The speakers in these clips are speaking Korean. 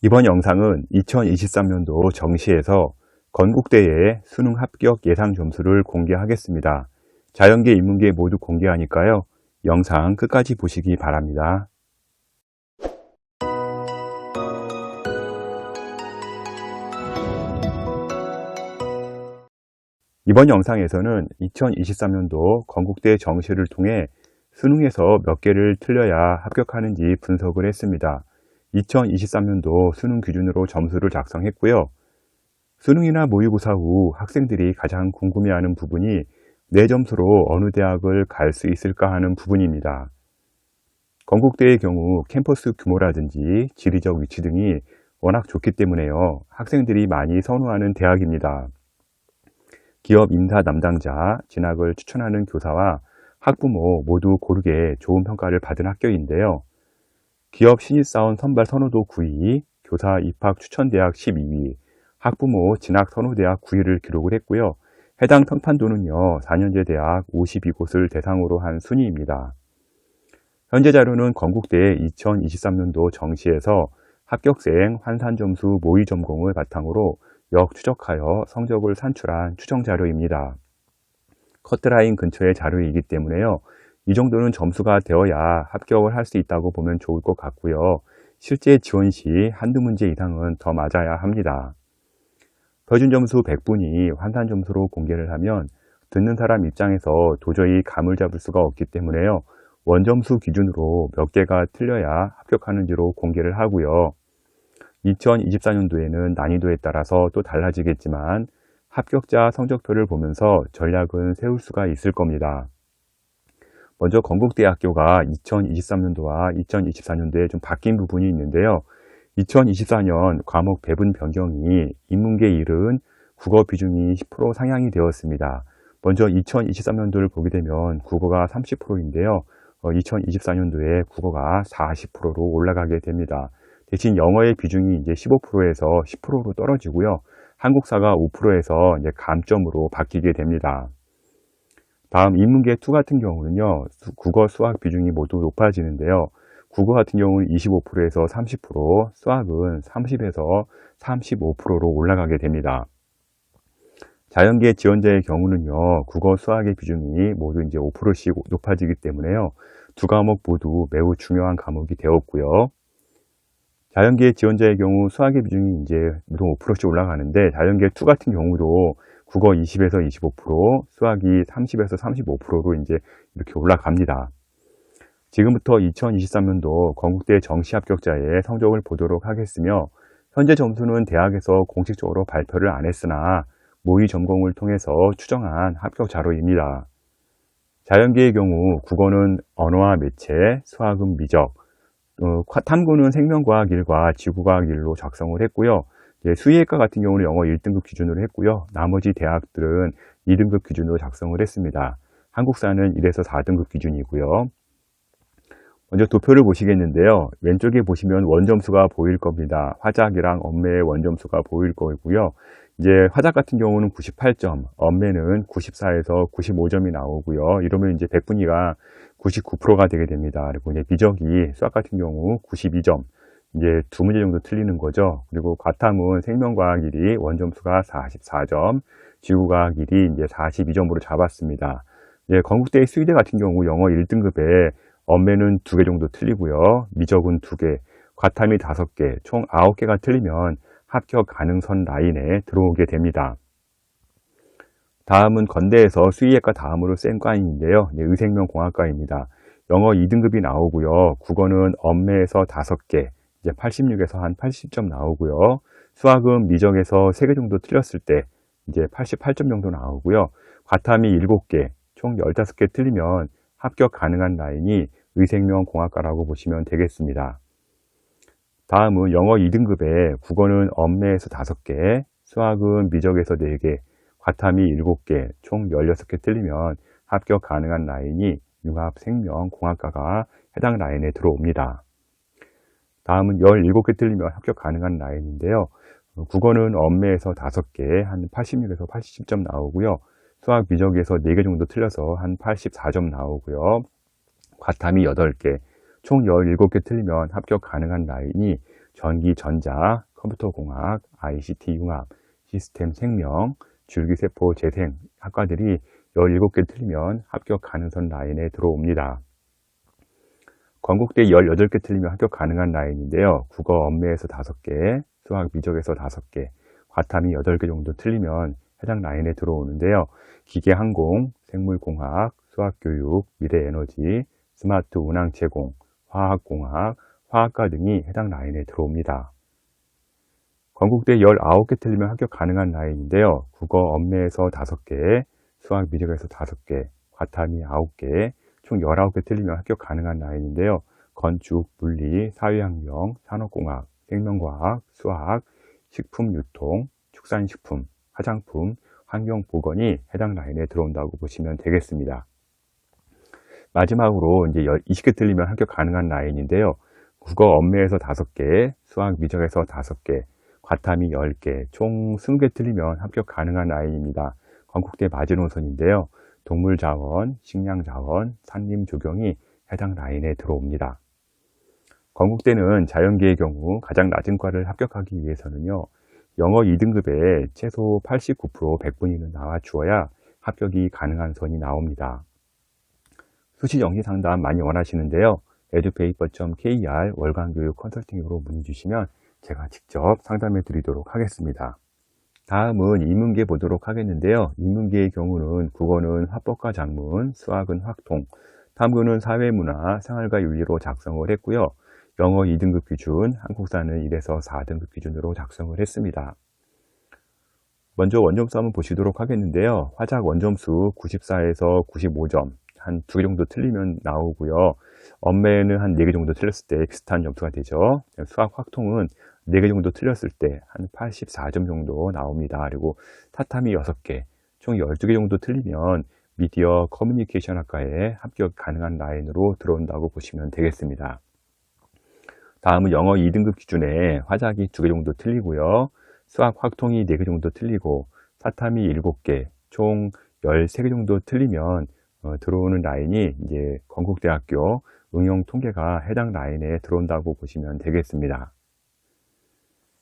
이번 영상은 2023년도 정시에서 건국대의 수능 합격 예상 점수를 공개하겠습니다. 자연계, 인문계 모두 공개하니까요. 영상 끝까지 보시기 바랍니다. 이번 영상에서는 2023년도 건국대 정시를 통해 수능에서 몇 개를 틀려야 합격하는지 분석을 했습니다. 2023년도 수능 기준으로 점수를 작성했고요. 수능이나 모의고사 후 학생들이 가장 궁금해하는 부분이 내 점수로 어느 대학을 갈 수 있을까 하는 부분입니다. 건국대의 경우 캠퍼스 규모라든지 지리적 위치 등이 워낙 좋기 때문에요. 학생들이 많이 선호하는 대학입니다. 기업 인사 담당자, 진학을 추천하는 교사와 학부모 모두 고르게 좋은 평가를 받은 학교인데요. 기업 신입사원 선발 선호도 9위, 교사 입학 추천 대학 12위, 학부모 진학 선호 대학 9위를 기록을 했고요. 해당 평판도는요, 4년제 대학 52곳을 대상으로 한 순위입니다. 현재 자료는 건국대 2023년도 정시에서 합격생 환산 점수 모의 전공을 바탕으로 역 추적하여 성적을 산출한 추정 자료입니다. 커트라인 근처의 자료이기 때문에요. 이 정도는 점수가 되어야 합격을 할 수 있다고 보면 좋을 것 같고요. 실제 지원 시 한두 문제 이상은 더 맞아야 합니다. 표준 점수 100분이 환산 점수로 공개를 하면 듣는 사람 입장에서 도저히 감을 잡을 수가 없기 때문에요. 원점수 기준으로 몇 개가 틀려야 합격하는지로 공개를 하고요. 2024년도에는 난이도에 따라서 또 달라지겠지만 합격자 성적표를 보면서 전략은 세울 수가 있을 겁니다. 먼저 건국대학교가 2023년도와 2024년도에 좀 바뀐 부분이 있는데요. 2024년 과목 배분 변경이 인문계 1은 국어 비중이 10% 상향이 되었습니다. 먼저 2023년도를 보게 되면 국어가 30%인데요. 2024년도에 국어가 40%로 올라가게 됩니다. 대신 영어의 비중이 이제 15%에서 10%로 떨어지고요. 한국사가 5%에서 이제 감점으로 바뀌게 됩니다. 다음 인문계 2 같은 경우는요. 국어, 수학 비중이 모두 높아지는데요. 국어 같은 경우는 25%에서 30%, 수학은 30에서 35%로 올라가게 됩니다. 자연계 지원자의 경우는요, 국어, 수학의 비중이 모두 이제 5%씩 높아지기 때문에요. 두 과목 모두 매우 중요한 과목이 되었고요. 자연계 지원자의 경우 수학의 비중이 이제 모두 5%씩 올라가는데 자연계 2 같은 경우도 국어 20에서 25%, 수학이 30에서 35%로 이제 이렇게 올라갑니다. 지금부터 2023년도 건국대 정시 합격자의 성적을 보도록 하겠으며 현재 점수는 대학에서 공식적으로 발표를 안 했으나 모의 전공을 통해서 추정한 합격 자료입니다. 자연계의 경우 국어는 언어와 매체, 수학은 미적, 어, 탐구는 생명과학 1과 지구과학 1로 작성을 했고요. 수의학과 같은 경우는 영어 1등급 기준으로 했고요. 나머지 대학들은 2등급 기준으로 작성을 했습니다. 한국사는 1에서 4등급 기준이고요. 먼저 도표를 보시겠는데요. 왼쪽에 보시면 원점수가 보일 겁니다. 화작이랑 엄매의 원점수가 보일 거고요. 이제 화작 같은 경우는 98점, 엄매는 94에서 95점이 나오고요. 이러면 이제 백분위가 99%가 되게 됩니다. 그리고 이제 미적이 수학 같은 경우 92점, 이제 두 문제 정도 틀리는 거죠. 그리고 과탐은 생명과학 1이 원점수가 44점, 지구과학 1이 이제 42점으로 잡았습니다. 예, 건국대 수의대 같은 경우 영어 1등급에 엄매는 두 개 정도 틀리고요. 미적은 두 개, 과탐이 다섯 개, 총 아홉 개가 틀리면 합격 가능선 라인에 들어오게 됩니다. 다음은 건대에서 수의학과 다음으로 센 과인인데요. 네, 의생명공학과입니다. 영어 2등급이 나오고요. 국어는 엄매에서 다섯 개, 이제 86에서 한 80점 나오고요. 수학은 미적에서 3개 정도 틀렸을 때 이제 88점 정도 나오고요. 과탐이 7개, 총 15개 틀리면 합격 가능한 라인이 의생명 공학과라고 보시면 되겠습니다. 다음은 영어 2등급에 국어는 엄매에서 5개, 수학은 미적에서 4개, 과탐이 7개, 총 16개 틀리면 합격 가능한 라인이 융합생명공학과가 해당 라인에 들어옵니다. 다음은 17개 틀리면 합격 가능한 라인인데요. 국어는 엄매에서 5개, 한 86에서 80점 나오고요. 수학 미적에서 4개 정도 틀려서 한 84점 나오고요. 과탐이 8개, 총 17개 틀리면 합격 가능한 라인이 전기 전자, 컴퓨터공학, ICT융합, 시스템 생명, 줄기세포 재생 학과들이 17개 틀리면 합격 가능선 라인에 들어옵니다. 건국대 18개 틀리면 합격 가능한 라인인데요. 국어 엄매에서 5개, 수학 미적에서 5개, 과탐이 8개 정도 틀리면 해당 라인에 들어오는데요. 기계항공, 생물공학, 수학교육, 미래에너지, 스마트 운항 제공, 화학공학, 화학과 등이 해당 라인에 들어옵니다. 건국대 19개 틀리면 합격 가능한 라인인데요. 국어 엄매에서 5개, 수학 미적에서 5개, 과탐이 9개, 총 19개 틀리면 합격 가능한 라인인데요. 건축, 물리, 사회학령, 산업공학, 생명과학, 수학, 식품유통, 축산식품, 화장품, 환경보건이 해당 라인에 들어온다고 보시면 되겠습니다. 마지막으로 이제 20개 틀리면 합격 가능한 라인인데요. 국어 엄매에서 5개, 수학 미적에서 5개, 과탐이 10개, 총 20개 틀리면 합격 가능한 라인입니다. 건국대 마지노선인데요. 동물자원, 식량자원, 산림조경이 해당 라인에 들어옵니다. 건국대는 자연계의 경우 가장 낮은 과를 합격하기 위해서는요. 영어 2등급에 최소 89% 100분 이는 나와 주어야 합격이 가능한 선이 나옵니다. 수시 영시 상담 많이 원하시는데요. edupaper.kr 월간교육 컨설팅으로 문의 주시면 제가 직접 상담해 드리도록 하겠습니다. 다음은 인문계 보도록 하겠는데요. 인문계의 경우는 국어는 화법과 작문, 수학은 확통, 탐구는 사회문화, 생활과 윤리로 작성을 했고요. 영어 2등급 기준, 한국사는 1에서 4등급 기준으로 작성을 했습니다. 먼저 원점수 한번 보시도록 하겠는데요. 화작 원점수 94에서 95점, 한 두 개 정도 틀리면 나오고요. 엄매는 한 4개 정도 틀렸을 때 비슷한 점수가 되죠. 수학 확통은 4개 정도 틀렸을 때 한 84점 정도 나옵니다. 그리고 타타미 6개, 총 12개 정도 틀리면 미디어 커뮤니케이션 학과에 합격 가능한 라인으로 들어온다고 보시면 되겠습니다. 다음은 영어 2등급 기준에 화작이 2개 정도 틀리고요. 수학 확통이 4개 정도 틀리고 사탐이 7개, 총 13개 정도 틀리면 어, 들어오는 라인이 이제 건국대학교 응용 통계가 해당 라인에 들어온다고 보시면 되겠습니다.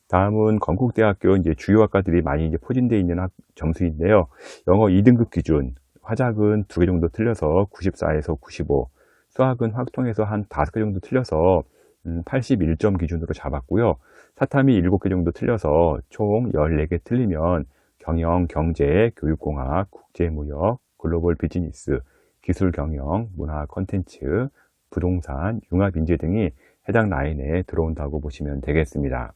다음은 건국대학교 이제 주요 학과들이 많이 이제 포진되어 있는 학, 점수인데요. 영어 2등급 기준, 화작은 2개 정도 틀려서 94에서 95, 수학은 확통에서 한 5개 정도 틀려서 81점 음, 기준으로 잡았고요. 사탐이 7개 정도 틀려서 총 14개 틀리면 경영, 경제, 교육공학, 국제무역, 글로벌 비즈니스, 기술 경영, 문화 컨텐츠, 부동산, 융합인재 등이 해당 라인에 들어온다고 보시면 되겠습니다.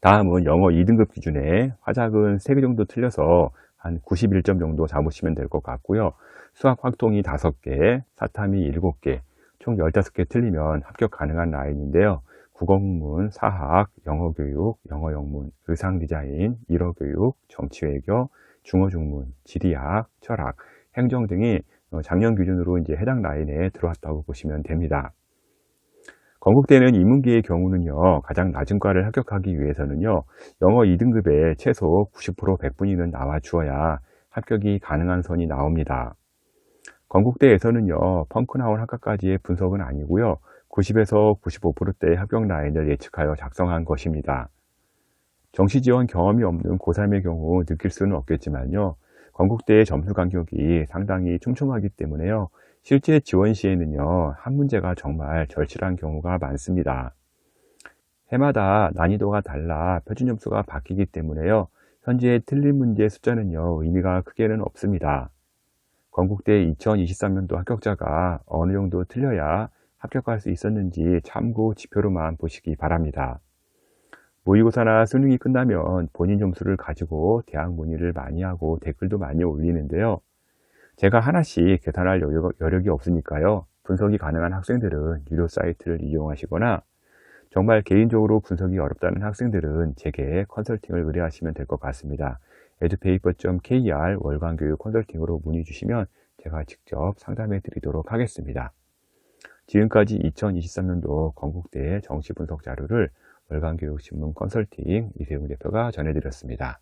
다음은 영어 2등급 기준에 화작은 3개 정도 틀려서 한 91점 정도 잡으시면 될 것 같고요. 수학 확통이 5개, 사탐이 7개, 총 15개 틀리면 합격 가능한 라인인데요. 국어국문, 사학, 영어교육, 영어영문, 의상디자인, 일어교육, 정치외교, 중어중문, 지리학, 철학, 행정 등이 어, 작년 기준으로 이제 해당 라인에 들어왔다고 보시면 됩니다. 건국대는 인문계의 경우는요, 가장 낮은 과를 합격하기 위해서는요, 영어 2등급에 최소 90% 100분 이는 나와 주어야 합격이 가능한 선이 나옵니다. 건국대에서는요, 펑크 나온 학과까지의 분석은 아니고요, 90에서 95%대의 합격 라인을 예측하여 작성한 것입니다. 정시 지원 경험이 없는 고3의 경우 느낄 수는 없겠지만요, 건국대의 점수 간격이 상당히 촘촘하기 때문에요. 실제 지원 시에는요, 한 문제가 정말 절실한 경우가 많습니다. 해마다 난이도가 달라 표준 점수가 바뀌기 때문에요. 현재 틀린 문제 숫자는요, 의미가 크게는 없습니다. 건국대 2023년도 합격자가 어느 정도 틀려야 합격할 수 있었는지 참고 지표로만 보시기 바랍니다. 모의고사나 수능이 끝나면 본인 점수를 가지고 대학 문의를 많이 하고 댓글도 많이 올리는데요. 제가 하나씩 계산할 여력, 이 없으니까요. 분석이 가능한 학생들은 유료 사이트를 이용하시거나 정말 개인적으로 분석이 어렵다는 학생들은 제게 컨설팅을 의뢰하시면 될 것 같습니다. edupaper.kr 월간교육 컨설팅으로 문의 주시면 제가 직접 상담해 드리도록 하겠습니다. 지금까지 2023년도 건국대 정시분석 자료를 월간교육신문 컨설팅 이세웅 대표가 전해드렸습니다.